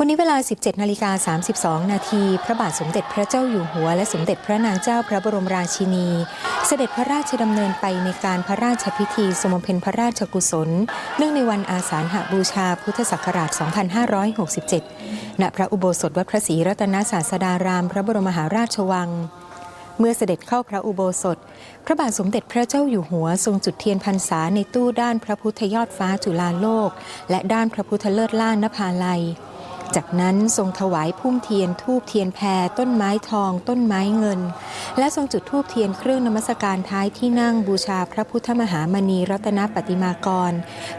วันนี้เวลา 17นาฬิกา32 นาทีพระบาทสมเด็จพระเจ้าอยู่หัว และสมเด็จพระนางเจ้าพระบรมราชินี เสด็จพระราชดำเนินไปในการพระราชพิธีสมเพนพระราชกุศล เนื่องในวันอาสาฬหบูชาพุทธศักราช 2567 ณ พระอุโบสถวัดพระศรีรัตนศาสดาราม พระบรมมหาราชวังเมื่อเสด็จเข้าพระอุโบสถ พระบาทสมเด็จพระเจ้าอยู่หัวทรงจุดเทียนพรรษาในตู้ด้านพระพุทธยอดฟ้าจุฬาโลก และด้านพระพุทธเลิศล่านนภาลัย จากนั้นทรงถวายพุ่มเทียนทูบเทียนแพรต้นไม้ทอง ต้นไม้เงิน และทรงจุดทูบเทียนเครื่องนมัสการท้ายที่นั่งบูชาพระพุทธมหามณีรัตนปฏิมากร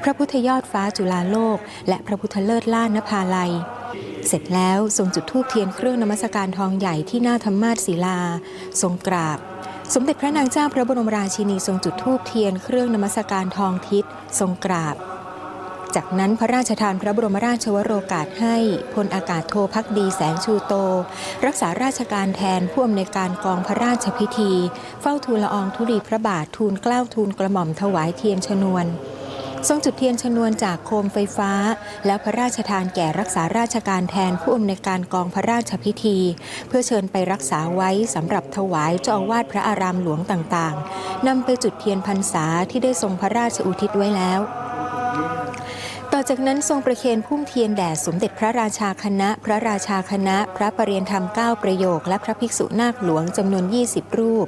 พระพุทธยอดฟ้าจุฬาโลก และพระพุทธเลิศล่านภาลัยเสร็จแล้วทรงจุดธูปเทียนเครื่องนมัสการทองใหญ่ที่หน้าธรรมาสศิลา ทรงกราบ สมเด็จพระนางเจ้าพระบรมราชินีทรงจุดธูปเทียนเครื่องนมัสการทองทิศทรงกราบ จากนั้นพระราชทานพระบรมราชวโรกาสให้พลอากาศโทพักดีแสงชูโต รักษาราชการแทนผู้อำนวยการกองพระราชพิธี เฝ้าทูลละอองธุลีพระบาททูลเกล้าทูลกระหม่อมถวายเทียนชนวนทรงจุดเทียนชนวนจากโคมไฟฟ้า แล้วพระราชทานแก่รักษาราชการแทนผู้อำนวยการกองพระราชพิธี เพื่อเชิญไปรักษาไว้สำหรับถวายเจ้าอาวาสพระอารามหลวงต่างๆนำไปจุดเทียนพรรษาที่ได้ทรงพระราชอุทิศไว้แล้ว จากนั้นทรงประเคนพุ่มเทียนแด่สมเด็จพระราชาคณะ พระราชาคณะ พระประเรียนธรรม9ประโยค และพระภิกษุนาคหลวงจำนวน 20 รูป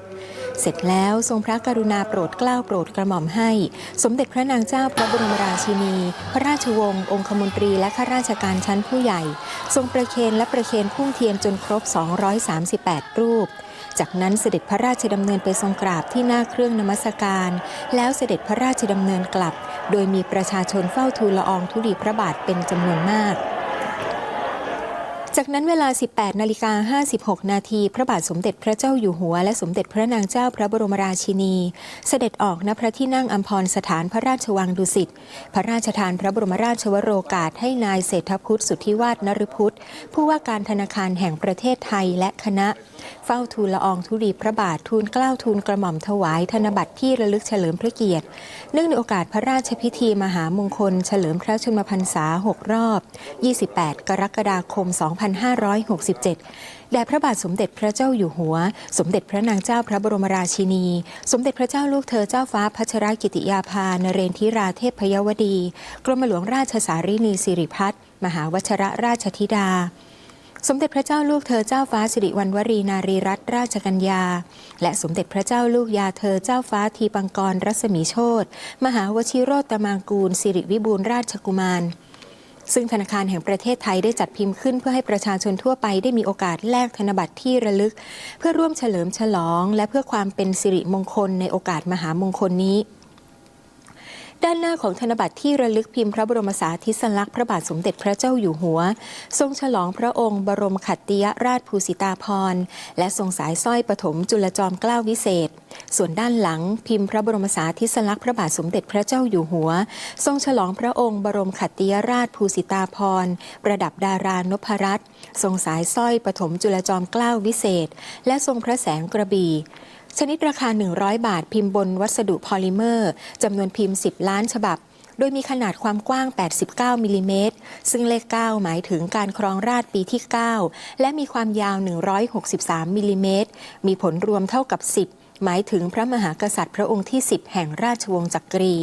เสร็จแล้วทรงพระกรุณาโปรดเกล้าโปรดกระหม่อมให้ สมเด็จพระนางเจ้าพระบรมราชินี พระราชวงศ์องคมนตรีและข้าราชการชั้นผู้ใหญ่ ทรงประเคนและประเคนพุ่มเทียนจนครบ 238 รูป จากนั้นเสด็จพระราชดำเนินไปทรงกราบที่หน้าเครื่องนมัสการ แล้วเสด็จพระราชดำเนินกลับ โดยมีประชาชนเฝ้าทูลละอองธุลีพระบาทเป็นจำนวนมาก จากนั้นเวลา 18 นาฬิกา 56 นาทีพระบาทสมเด็จพระเจ้าอยู่หัว และสมเด็จพระนางเจ้าพระบรมราชินี เสด็จออกณพระที่นั่งอัมพรสถานพระราชวังดุสิต พระราชทานพระบรมราชวโรกาสให้นายเศรษฐพุทธสุทธิวาฒนฤพุทธผู้ว่าการธนาคารแห่งประเทศไทยและคณะ เฝ้าทูลละอองธุลีพระบาททูลเกล้าทูลกระหม่อมถวายธนบัตรที่ระลึกเฉลิมพระเกียรติ เนื่องในโอกาสพระราชพิธีมหามงคล เฉลิมพระชนมพรรษา 6 รอบ 28 กรกฎาคม 2 5 2567 แด่พระบาทสมเด็จพระเจ้าอยู่หัว สมเด็จพระนางเจ้าพระบรมราชินี สมเด็จพระเจ้าลูกเธอเจ้าฟ้าพัชรกิติยาภานเรนทิราเทพพยวดี กรมหลวงราชสารีนีสิริพัฒน์มหาวชระราชธิดาสมเด็จพระเจ้าลูกเธอเจ้าฟ้าสิริวัณวรีนารีรัตนราชกัญญา และสมเด็จพระเจ้าลูกยาเธอเจ้าฟ้าทีปังกรรัศมีโชตมหาวชิโรตมางกูลสิริวิบูลราชกุมาร ซึ่งธนาคารแห่งประเทศไทยได้จัดพิมพ์ขึ้น เพื่อให้ประชาชนทั่วไปได้มีโอกาสแลกธนบัตรที่ระลึก เพื่อร่วมเฉลิมฉลอง และเพื่อความเป็นสิริมงคลในโอกาสมหามงคลนี้ด้านหน้าของธนบัตรที่ระลึกพิมพ์พระบรมสาธิสลักษณ์พระบาทสมเด็จพระเจ้าอยู่หัว ทรงฉลองพระองค์ บรมขัตติยราชภูสิตาภรณ์ และทรงสายสร้อยปฐมจุลจอมเกล้าวิเศษ ส่วนด้านหลังพิมพ์พระบรมสาธิสลักษณ์พระบาทสมเด็จพระเจ้าอยู่หัว ทรงฉลองพระองค์บรมขัตติยราชภูสิตาภรประดับดารานพรัตน์ทรงสายสร้อยปฐมจุลจอมเกล้าวิเศษ และทรงพระแสงกระบี่ชนิดราคา 100 บาทพิมพ์บนวัสดุพอลิเมอร์จำนวนพิมพ์ 10 ล้านฉบับ โดยมีขนาดความกว้าง 89 มิลลิเมตร ซึ่งเลข 9 หมายถึงการครองราชปีที่ 9 และมีความยาว 163 มิลลิเมตร มีผลรวมเท่ากับ 10 หมายถึงพระมหากษัตริย์พระองค์ที่ 10 แห่งราชวงศ์จักรี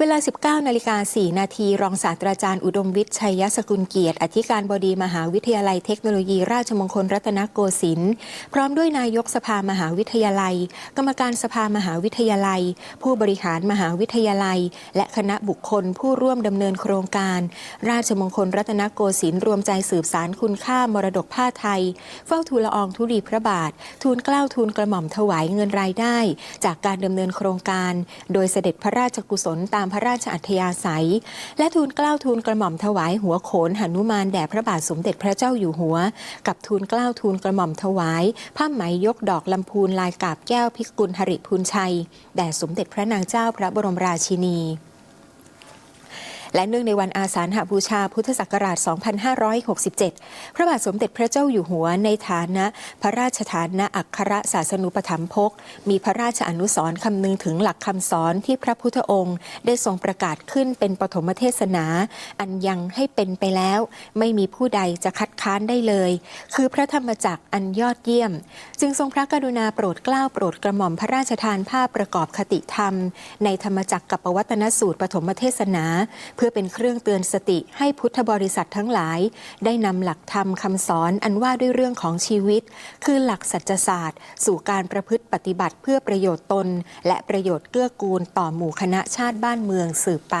เวลา 19 นาฬิกา 4 นาที รองศาสตราจารย์อุดมวิทย์ชัยสกุลเกียรติ อธิการบดีมหาวิทยาลัยเทคโนโลยีราชมงคลรัตนโกสินทร์ พร้อมด้วยนายกสภามหาวิทยาลัย กรรมการสภามหาวิทยาลัย ผู้บริหารมหาวิทยาลัย และคณะบุคคลผู้ร่วมดำเนินโครงการ ราชมงคลรัตนโกสินทร์รวมใจสืบสารคุณค่ามรดกผ้าไทย เฝ้าทูลละอองธุลีพระบาท ทูลเกล้าทูลกระหม่อมถวายเงินรายได้ จากการดำเนินโครงการ โดยเสด็จพระราชกุศลตามพระราชอัธยาศัย และทูลเกล้าทูลกระหม่อมถวายหัวโขนหนุมานแด่พระบาทสมเด็จพระเจ้าอยู่หัว กับทูลเกล้าทูลกระหม่อมถวาย ผ้าไหมยกดอกลำพูนลายกาบแก้วพิกุลหริพูนชัย แด่สมเด็จพระนางเจ้าพระบรมราชินี และเนื่องในวันอาสาฬหบูชาพุทธศักราช 2567 พระบาทสมเด็จพระเจ้าอยู่หัวในฐานะ พระราชฐานะอัครศาสนุปถัมภก มีพระราชอนุสรณ์คำนึงถึงหลักคำสอนที่พระพุทธองค์ ได้ทรงประกาศขึ้นเป็นปฐมเทศนา อันยังให้เป็นไปแล้ว ไม่มีผู้ใดจะคัดค้านได้เลย คือพระธรรมจักรอันยอดเยี่ยม จึงทรงพระกรุณาโปรดเกล้าโปรดกระหม่อมพระราชทานภาพประกอบคติธรรม ในธรรมจักรกับปวัตนสูตรปฐมเทศนาเพื่อพื่อเป็นเครื่องเตือนสติให้พุทธบริษัททั้งหลาย ได้นำหลักธรรมคำสอนอันว่าด้วยเรื่องของชีวิต คือหลักสัจศาสตร์ สู่การประพฤติปฏิบัติเพื่อประโยชน์ตน และประโยชน์เกื้อกูลต่อหมู่คณะชาติบ้านเมืองสืบไป